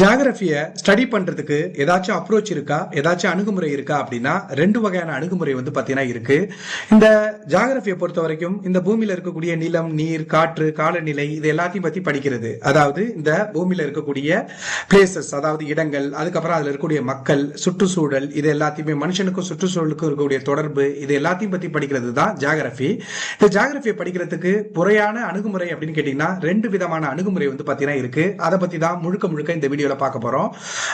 ஜாகிரபியை study பண்றதுக்கு ஏதாச்சும் approach இருக்கா? ஏதாச்சும் அணுகுமுறை இருக்கா அப்படின்னா ரெண்டு வகையான அணுகுமுறை வந்து பாத்தீங்கன்னா இருக்கு. இந்த ஜாகிரபியை பொறுத்த வரைக்கும் இந்த பூமியில் இருக்கக்கூடிய நிலம் நீர் காற்று காலநிலை இது எல்லாத்தையும் பற்றி படிக்கிறது. அதாவது இந்த பூமியில இருக்கக்கூடிய பிளேசஸ் அதாவது இடங்கள் அதுக்கப்புறம் அதுல இருக்கக்கூடிய மக்கள் சுற்றுச்சூழல் இது எல்லாத்தையுமே மனுஷனுக்கும் சுற்றுச்சூழலுக்கும் இருக்கக்கூடிய தொடர்பு இது எல்லாத்தையும் பத்தி படிக்கிறது தான் ஜாகிரபி இந்த ஜாகிரபியை படிக்கிறதுக்கு முறையான அணுகுமுறை அப்படின்னு கேட்டீங்கன்னா ரெண்டு விதமான அணுகுமுறை வந்து பார்த்தீங்கன்னா இருக்கு. அதை பத்தி தான் முழுக்க முழுக்க இந்த வீடியோவில் பார்க்க போறோம்.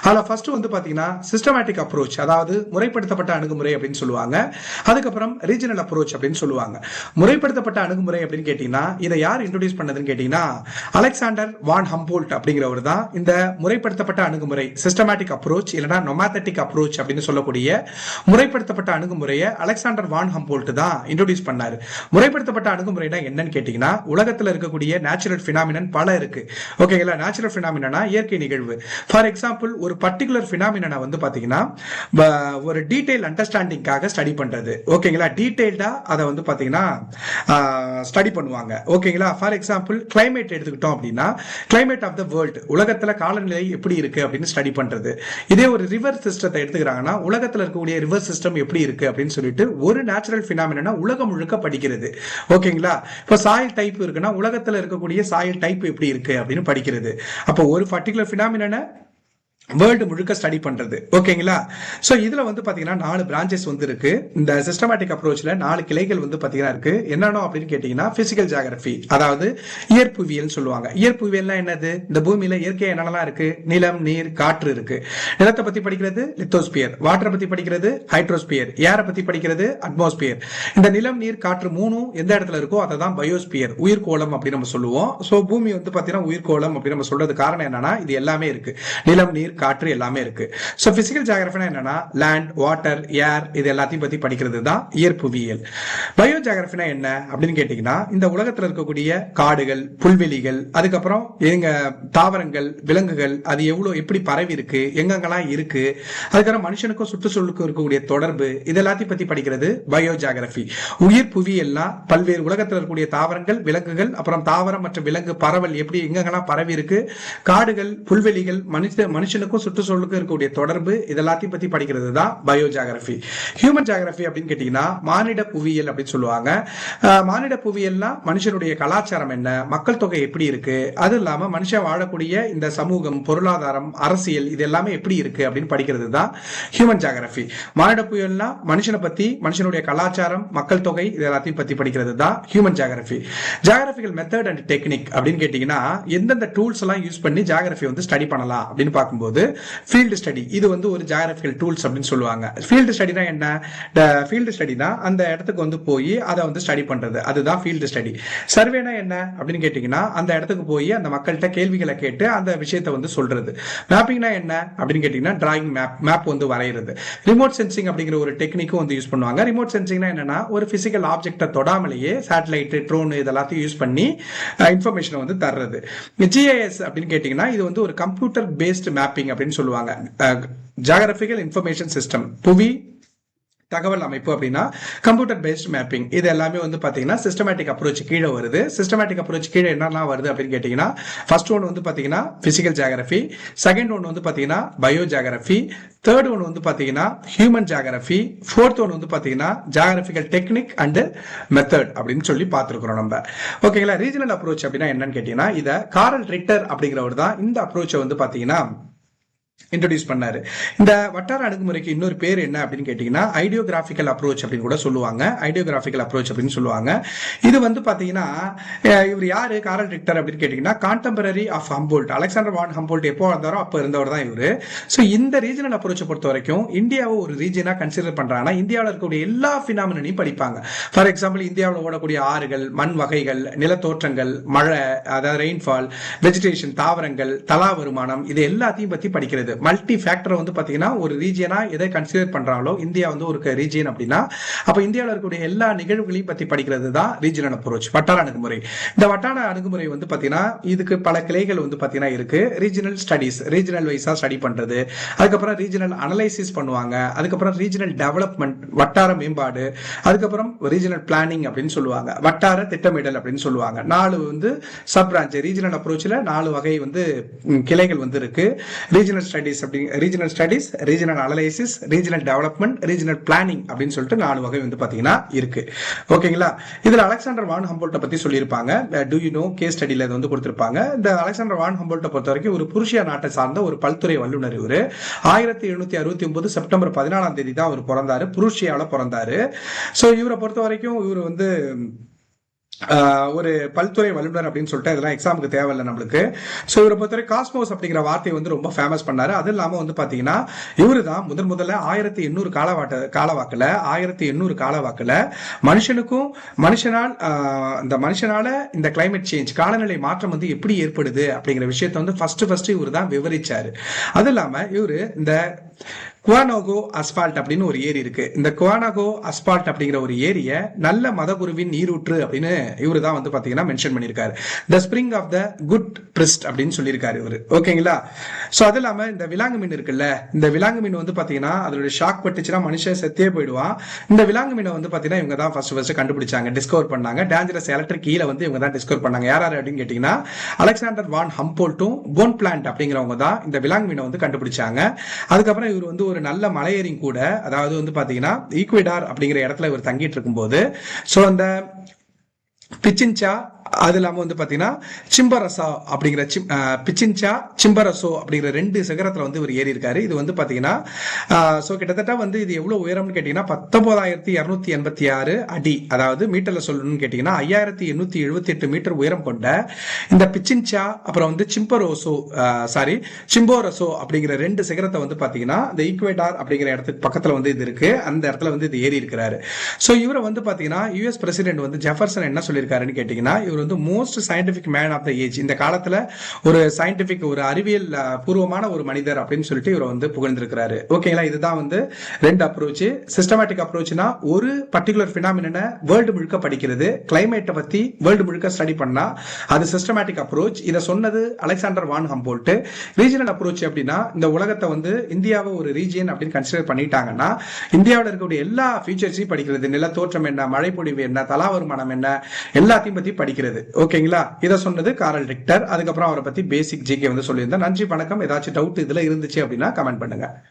அதுல ஃபஸ்ட்டு வந்து பாத்தீங்கன்னா சிஸ்டமேட்டிக் அப்ரோச் அதாவது முறைப்படுத்தப்பட்ட அணுகுமுறை அப்படின்னு சொல்லுவாங்க. அதுக்கப்புறம் ரீஜனல் அப்ரோச் அப்படின்னு சொல்லுவாங்க. முறைப்படுத்தப்பட்ட அணுகுமுறை அப்படின்னு கேட்டீங்கன்னா இதை யார் இன்ட்ரடியூஸ் பண்ணதுன்னு கேட்டீங்கன்னா அலெக்சாண்டர் வான் ஹம்போல்ட் அப்படிங்கிறவர் தான் இந்த முறைப்படுத்தப்பட்ட அணுகுமுறை சிஸ்டமேட்டிக் அப்ரோச் இல்லைன்னா நொமாத்தட்டிக் அப்ரோச் அப்படின்னு சொல்லக்கூடிய முறைப்படுத்தப்பட்ட அணுகுமுறையை அலெக்சாண்டர் வான் ஹம்போல்ட் தான் இன்ட்ரடியூஸ் பண்ணாரு. முறைப்படுத்தப்பட்ட அணுகுமுறைனா என்னன்னு கேட்டீங்கன்னா உலகத்துல இருக்கக்கூடிய நேச்சுரல் ஃபினாமினன் பல இருக்கு. ஓகேங்களா நேச்சுரல் ஃபினாமினா இயற்கை நிகழ்வு. ஃபார் எக்ஸாம்பிள் ஒரு பர்டிகுலர் பினாமினா வந்து பாத்தீங்கன்னா ஒரு டீட்டெயில் அண்டர்ஸ்டாண்டிங்காக ஸ்டடி பண்றது. ஓகேங்களா டீட்டெயில்டாக அதை வந்து பார்த்தீங்கன்னா ஸ்டடி பண்ணுவாங்க. ஓகேங்களா ஃபார் எக்ஸாம்பிள் கிளைமேட் எடுத்துக்கிட்டோம் அப்படின்னா கிளைமேட் ஆஃப் த வேர்ல்டு உலகத்துல காலநிலை எப்படி இருக்கு அப்படின்னு ஸ்டடி பண்றது. இதே ஒரு ரிவர் சிஸ்டத்தை எடுத்துக்கிறாங்கன்னா உலகத்துல இருக்கக்கூடிய ரிவர் சிஸ்டம் எப்படி இருக்கு அப்படின்னு சொல்லிட்டு ஒரு நேச்சுரல் ஃபினாமினா உலகம் முழுக்க படிக்கிறது. ஓகேங்களா இப்போ சாயில் டைப் இருக்குன்னா உலகத்துல இருக்கக்கூடிய சாயில் டைப் எப்படி இருக்கு அப்படின்னு படிக்கிறது. அப்போ ஒரு பர்டிகுலர் ஃபினாமினா பினாமினா வேர்ல்டு முழுக்க ஸ்டடி பண்றது. ஓகேங்களா ஸோ இதுல வந்து பாத்தீங்கன்னா நாலு பிரான்ச்சஸ் வந்து இருக்கு. இந்த சிஸ்டமேட்டிக் அப்ரோச்ல நாலு கிளைகள் வந்து பாத்தீங்கன்னா இருக்கு. என்னென்ன அப்படின்னு கேட்டீங்கன்னா பிசிக்கல் ஜாகிரபி அதாவது இயற்புவியல் சொல்லுவாங்க. இயற்புவியல்னா என்னது? இந்த பூமியில இயற்கை என்னென்னலாம் இருக்கு? நிலம் நீர் காற்று இருக்கு. நிலத்தை பத்தி படிக்கிறது லித்தோஸ்பியர் வாட்டரை பத்தி படிக்கிறது ஹைட்ரோஸ்பியர் ஏரை பத்தி படிக்கிறது அட்மாஸ்பியர் இந்த நிலம் நீர் காற்று மூணும் எந்த இடத்துல இருக்கோ அதை தான் பயோஸ்பியர் உயிர்கோளம் அப்படின்னு நம்ம சொல்லுவோம். ஸோ பூமி வந்து பாத்தீங்கன்னா உயிர்கோளம் அப்படின்னு நம்ம சொல்றது காரணம் என்னன்னா இது எல்லாமே இருக்கு. நிலம் நீர் காற்று எல்லாமே இருக்கு. ஸோ பிசிக்கல் ஜாகிரபினா என்னன்னா லேண்ட் வாட்டர் ஏர் இது எல்லாத்தையும் பத்தி படிக்கிறது தான் இயற்புவியல் பயோ ஜாகிரபினா என்ன அப்படின்னு கேட்டீங்கன்னா இந்த உலகத்துல இருக்கக்கூடிய காடுகள் புல்வெளிகள் அதுக்கப்புறம் எங்க தாவரங்கள் விலங்குகள் அது எவ்வளவு எப்படி பரவி இருக்கு எங்கெங்கெல்லாம் இருக்கு அதுக்கப்புறம் மனுஷனுக்கும் சுற்றுச்சூழலுக்கும் இருக்கக்கூடிய தொடர்பு இது எல்லாத்தையும் பத்தி படிக்கிறது பயோ ஜாகிரபி உயிர் புவியல்னா பல்வேறு உலகத்தில் இருக்கக்கூடிய தாவரங்கள் விலங்குகள் அப்புறம் தாவரம் மற்றும் விலங்கு பரவல் எப்படி எங்கெங்கெல்லாம் பரவி இருக்கு காடுகள் புல்வெளிகள் மனுஷ மனுஷனுக்கு மனிதனுக்கும் சுற்றுச்சூழலுக்கும் இருக்கக்கூடிய தொடர்பு இது எல்லாத்தையும் பத்தி படிக்கிறது தான் பயோ ஜியாகிரபி ஹியூமன் ஜியாகிரபி அப்படின்னு கேட்டீங்கன்னா மானிட புவியியல் அப்படின்னு சொல்லுவாங்க. மானிட புவியியல்னா மனுஷனுடைய கலாச்சாரம் என்ன மக்கள் தொகை எப்படி இருக்கு அது இல்லாம மனுஷன் வாழக்கூடிய இந்த சமூகம் பொருளாதாரம் அரசியல் இது எல்லாமே எப்படி இருக்கு அப்படின்னு படிக்கிறது தான் ஹியூமன் ஜியாகிரபி மானிட புவியியல்னா மனுஷனை பத்தி மனுஷனுடைய கலாச்சாரம் மக்கள் தொகை இது எல்லாத்தையும் பத்தி படிக்கிறது தான் human geography geographical method and technique அப்படின்னு கேட்டீங்கன்னா எந்தெந்த டூல்ஸ் எல்லாம் யூஸ் பண்ணி ஜியாகிரபி வந்து ஸ்டடி பண்ணலாம் அப்படின்னு பார்க்கும்போது ஃபீல்டு ஸ்டடி இது வந்து ஒரு ஜாகிரபிக்கல் டூல்ஸ் அப்படின்னு சொல்லுவாங்க. ஃபீல்டு ஸ்டடினா என்ன? ஃபீல்டு ஸ்டடினா அந்த இடத்துக்கு வந்து போய் அதை வந்து ஸ்டடி பண்றது. அதுதான் ஃபீல்டு ஸ்டடி சர்வேனா என்ன அப்படின்னு கேட்டீங்கன்னா அந்த இடத்துக்கு போய் அந்த மக்கள்கிட்ட கேள்விகளை கேட்டு அந்த விஷயத்தை வந்து சொல்றது. மேப்பிங்னா என்ன அப்படின்னு கேட்டீங்கன்னா டிராயிங் மேப் மேப் வந்து வரைகிறது ரிமோட் சென்சிங் அப்படிங்கிற ஒரு டெக்னிக்கும் வந்து யூஸ் பண்ணுவாங்க. ரிமோட் சென்சிங்னா என்னன்னா ஒரு பிசிக்கல் ஆப்ஜெக்டை தொடாமலேயே சேட்டலைட் ட்ரோன் இதெல்லாத்தையும் யூஸ் பண்ணி இன்ஃபர்மேஷனை வந்து தர்றது. ஜிஐஎஸ் அப்படின்னு கேட்டீங்கன்னா இது வந்து ஒரு கம்ப்யூட்டர் பேஸ்டு மேப்பிங் அப்படின்னு சொல்லுவாங்க. ஜாகிரபிக்கல் இன்ஃபர்மேஷன் சிஸ்டம் புவி தகவல் அமைப்பு அப்படின்னா கம்ப்யூட்டர் பேஸ்ட் மேப்பிங் இது எல்லாமே வந்து பார்த்தீங்கன்னா சிஸ்டமேட்டிக் அப்ரோச் கீழே வருது. சிஸ்டமேட்டிக் அப்ரோச் கீழே என்னென்ன வருது அப்படின்னு கேட்டீங்கன்னா ஃபர்ஸ்ட் ஒன் வந்து பாத்தீங்கன்னா ஃபிசிக்கல் ஜியாகிரபி செகண்ட் ஒன் வந்து பாத்தீங்கன்னா பயோ ஜியாகிரபி தேர்ட் ஒன் வந்து பாத்தீங்கன்னா ஹியூமன் ஜியாகிரபி ஃபோர்த் ஒன் வந்து பாத்தீங்கன்னா ஜாகிரபிக்கல் டெக்னிக் அண்டு மெத்தட் அப்படின்னு சொல்லி பார்த்துருக்குறோம் நம்ம. ஓகேங்களா ரீஜனல் அப்ரோச் அப்படின்னா என்னன்னு கேட்டிங்கன்னா இதை காரல் ரிட்டர் அப்படிங்கிறவர் தான் இந்த அப்ரோச்சை வந்து பார்த்தீங்கன்னா இன்ட்ரடியூஸ் பண்ணாரு. இந்த வட்டார அணுகுமுறைக்கு இன்னொரு பேர் என்ன அப்படின்னு கேட்டீங்கன்னா ஐடியோகிராபிக்கல் அப்ரோச் அப்படின்னு கூட சொல்லுவாங்க. ஐடியோகிராபிக்கல் அப்ரோச் அப்படின்னு சொல்லுவாங்க. இது வந்து பாத்தீங்கன்னா இவர் யாரு? காரல் ரிக்டர் அப்படின்னு கேட்டீங்கன்னா contemporary of Humboldt Alexander von Humboldt எப்போ வந்தாரோ அப்போ இருந்தவர் தான் இவரு. ஸோ இந்த ரீஜனல் அப்ரோச்சை பொறுத்த வரைக்கும் இந்தியாவை ஒரு ரீஜனா கன்சிடர் பண்றாங்கன்னா இந்தியாவில் இருக்கக்கூடிய எல்லா பினாமினையும் படிப்பாங்க. ஃபார் எக்ஸாம்பிள் இந்தியாவில் ஓடக்கூடிய ஆறுகள் மண் வகைகள் நிலத்தோற்றங்கள் மழை அதாவது ரெயின்ஃபால் வெஜிடேஷன் தாவரங்கள் தலா வருமானம் இது எல்லாத்தையும் பத்தி படிக்கிறது. படிக்கிறது மல்டி ஃபேக்டரை வந்து பாத்தீங்கன்னா ஒரு ரீஜியனா எதை கன்சிடர் பண்றாங்களோ இந்தியா வந்து ஒரு ரீஜியன் அப்படின்னா அப்போ இந்தியாவில் இருக்கக்கூடிய எல்லா நிகழ்வுகளையும் பத்தி படிக்கிறது தான் ரீஜியனல் அப்ரோச் வட்டார அணுகுமுறை. இந்த வட்டார அணுகுமுறை வந்து பாத்தீங்கன்னா இதுக்கு பல கிளைகள் வந்து பாத்தீங்கன்னா இருக்கு. ரீஜினல் ஸ்டடிஸ் ரீஜினல் வைஸாக ஸ்டடி பண்றது. அதுக்கப்புறம் ரீஜினல் அனலைசிஸ் பண்ணுவாங்க. அதுக்கப்புறம் ரீஜினல் டெவலப்மெண்ட் வட்டார மேம்பாடு. அதுக்கப்புறம் ரீஜினல் பிளானிங் அப்படின்னு சொல்லுவாங்க. வட்டார திட்டமிடல் அப்படின்னு சொல்லுவாங்க. நாலு வந்து சப் பிரான்ச் ரீஜினல் அப்ரோச்சில் நாலு வகை வந்து கிளைகள் வந்து இருக்கு. ரீஜினல் ஸ்டடிஸ் அப்படிங்க regional studies regional analysis regional development regional planning அப்படின்னு சொல்லிட்டு நாலு வகை வந்து பாத்தீங்கன்னா இருக்கு. ஓகேங்களா? இதில் அலெக்சாண்டர் வான் ஹம்போல்ட்டை பற்றி சொல்லியிருப்பாங்க. டு யூ நோ கே ஸ்டடியில் இது வந்து கொடுத்துருப்பாங்க. இந்த அலெக்சாண்டர் வான் ஹம்போல்ட்டை பொறுத்த வரைக்கும் ஒரு புருஷியா நாட்டை சார்ந்த ஒரு பல்துறை வல்லுநர் இவரு. ஆயிரத்தி எழுநூத்தி அறுபத்தி ஒன்பது செப்டம்பர் பதினாலாம் தேதி தான் அவர் பிறந்தாரு. புருஷியாவில் பிறந்தாரு. சோ இவரை பொறுத்த வரைக்கும் இவர் வந்து ஒரு பல்துறை வல்லுநர் அப்படின்னு சொல்லிட்டு இதெல்லாம் எக்ஸாமுக்கு தேவையில்லை நம்மளுக்கு. ஸோ இவரை பொறுத்தவரை காஸ்மோஸ் அப்படிங்கிற வார்த்தையை வந்து ரொம்ப ஃபேமஸ் பண்ணாரு. அது இல்லாமல் வந்து பார்த்தீங்கன்னா இவரு தான் முதன் முதல்ல ஆயிரத்தி எண்ணூறு காலவாட்ட காலவாக்கில் ஆயிரத்தி எண்ணூறு காலவாக்கில் மனுஷனுக்கும் மனுஷனால் இந்த மனுஷனால இந்த கிளைமேட் சேஞ்ச் காலநிலை மாற்றம் வந்து எப்படி ஏற்படுது அப்படிங்கிற விஷயத்தை வந்து ஃபர்ஸ்ட் ஃபர்ஸ்ட் இவர் தான் விவரிச்சாரு. அது இல்லாமல் இவரு இந்த குவானோகோ அஸ்பால்ட் அப்படின்னு ஒரு ஏரி இருக்கு. இந்த குவானோகோ அஸ்பால்ட் அப்படிங்கிற ஒரு ஏரிய நல்ல மதகுருவின் நீரூற்று அப்படின்னு இவரு தான் வந்து பாத்தீங்கன்னா மென்ஷன் பண்ணியிருக்காரு. The spring of the good priest அப்படின்னு சொல்லியிருக்காரு இவரு. ஓகேங்களா? சோ அது இல்லாம இந்த விலாங்கு மீன் இருக்குல்ல இந்த விலாங்கு மீன் வந்து பாத்தீங்கன்னா அதோட ஷாக் பட்டுச்சுன்னா மனுஷன் செத்தே போயிடுவான். இந்த விலாங்கு மீனை வந்து பாத்தீங்கன்னா இவங்க தான் ஃபர்ஸ்ட் ஃபர்ஸ்ட் கண்டுபிடிச்சாங்க டிஸ்கவர் பண்ணாங்க. டேஞ்சரஸ் எலக்ட்ரிக் கீழ வந்து இவங்க தான் டிஸ்கவர் பண்ணாங்க. யார் யார் அப்படின்னு கேட்டீங்கன்னா அலெக்சாண்டர் வான் ஹம்போல்ட்டும் போன் பிளான்ட் அப்படிங்கிறவங்க தான் இந்த விலாங்கு மீனை வந்து கண்டுபிடிச்சாங்க. அதுக்கப்புறம் இவர் வந்து ஒரு நல்ல மலையேறியும் கூட அதாவது வந்து பாத்தீங்கன்னா ஈக்குவிடார் அப்படிங்கிற இடத்துல இவர் தங்கிட்டு இருக்கும்போது ஸோ அந்த பிச்சின்சா அது இல்லாம வந்து பாத்தீங்கன்னா சிம்பரசா அப்படிங்கிற சிம் பிச்சின்சா சிம்பரசோ அப்படிங்கிற ரெண்டு சிகரத்துல வந்து இவர் ஏறி இருக்காரு இது வந்து பாத்தீங்கன்னா சோ கிட்டத்தட்ட வந்து இது எவ்வளவு உயரம்னு கேட்டீங்கன்னா பத்தொன்பதாயிரத்தி இருநூத்தி எண்பத்தி ஆறு அடி. அதாவது மீட்டர்ல சொல்லணும்னு கேட்டீங்கன்னா ஐயாயிரத்தி எண்ணூத்தி எழுபத்தி எட்டு மீட்டர் உயரம் கொண்ட இந்த பிச்சின்சா அப்புறம் வந்து சிம்பரோசோ சாரி சிம்போரசோ அப்படிங்கிற ரெண்டு சிகரத்தை வந்து பாத்தீங்கன்னா இந்த ஈக்குவேட்டார் அப்படிங்கிற இடத்துக்கு பக்கத்துல வந்து இது இருக்கு. அந்த இடத்துல வந்து இது ஏறி இருக்கிறாரு சோ இவரை வந்து பாத்தீங்கன்னா யுஎஸ் பிரசிடென்ட் வந்து ஜெஃபர்சன் என்ன சொல்லி சொல்லியிருக்காருன்னு கேட்டீங்கன்னா இவர் வந்து most scientific man of the age இந்த காலத்தில் ஒரு சயின்டிஃபிக் ஒரு அறிவியல் பூர்வமான ஒரு மனிதர் அப்படின்னு சொல்லிட்டு இவரை வந்து புகழ்ந்திருக்கிறாரு. ஓகேங்களா இதுதான் வந்து ரெண்டு அப்ரோச் சிஸ்டமேட்டிக் அப்ரோச்னா ஒரு பர்டிகுலர் ஃபினாமினனை வேர்ல்டு முழுக்க படிக்கிறது. கிளைமேட்டை பற்றி வேர்ல்டு முழுக்க ஸ்டடி பண்ணா அது சிஸ்டமேட்டிக் அப்ரோச் இதை சொன்னது Alexander von Humboldt regional approach அப்படின்னா இந்த உலகத்தை வந்து இந்தியாவை ஒரு ரீஜியன் அப்படின்னு கன்சிடர் பண்ணிட்டாங்கன்னா இந்தியாவில் இருக்கக்கூடிய எல்லா ஃபீச்சர்ஸையும் படிக்கிறது. நிலத்தோற்றம் என்ன மழை பொழிவு என்ன தலா வருமானம் என்ன எல்லாத்தையும் பத்தி படிக்கிறது. ஓகேங்களா? இதை சொன்னது காரல் ரிக்டர். அதுக்கப்புறம் அவரை பத்தி பேசிக் ஜிகே வந்து சொல்லியிருந்தேன். நன்றி வணக்கம். ஏதாச்சும் டவுட் இதுல இருந்துச்சு அப்படின்னா கமெண்ட் பண்ணுங்க.